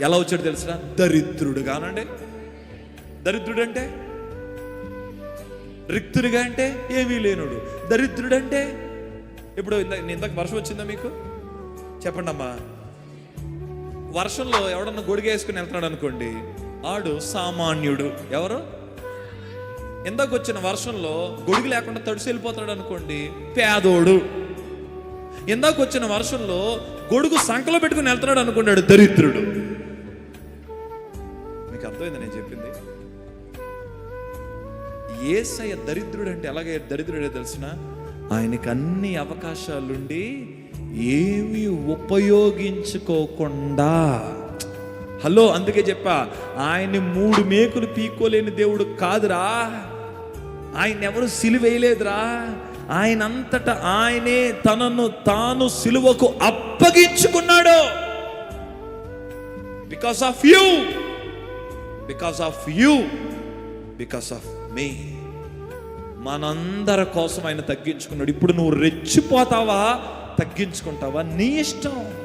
ఎలా వచ్చాడు తెలుసా? దరిద్రుడు కానండి. దరిద్రుడు అంటే రిక్తుడిగా అంటే ఏమీ లేనుడు. దరిద్రుడు అంటే ఇప్పుడు ఇందాక వర్షం వచ్చిందా మీకు? చెప్పండి అమ్మా. వర్షంలో ఎవడన్నా గొడుగు వేసుకుని వెళ్తున్నాడు అనుకోండి ఆడు సామాన్యుడు. ఎవరు? ఇందాక వచ్చిన వర్షంలో గొడుగు లేకుండా తడిసి వెళ్ళిపోతాడు అనుకోండి పేదోడు. ఇందాక వచ్చిన వర్షంలో గొడుగు సంకలో పెట్టుకుని వెళ్తున్నాడు అనుకున్నాడు దరిద్రుడు. అర్థమైంది నేను చెప్పింది. ఏసయ్య దరిద్రుడు అంటే ఎలాగ దరిద్రుడే తెలిసిన? ఆయనకి అన్ని అవకాశాలుండి ఏమి ఉపయోగించుకోకుండా. హలో అందుకే చెప్పా ఆయన మూడు మేకులు పీక్కోలేని దేవుడు కాదురా. ఆయన ఎవరు సిలువేయలేదురా. ఆయన అంతటా ఆయనే తనను తాను సిలువకు అప్పగించుకున్నాడు. Because of you because of you because of me మనందరి కోసం ఆయన తగ్గించుకున్నాడు. ఇప్పుడు నువ్వు రెచ్చిపోతావా? తగ్గించుకుంటావా? నీ ఇష్టం.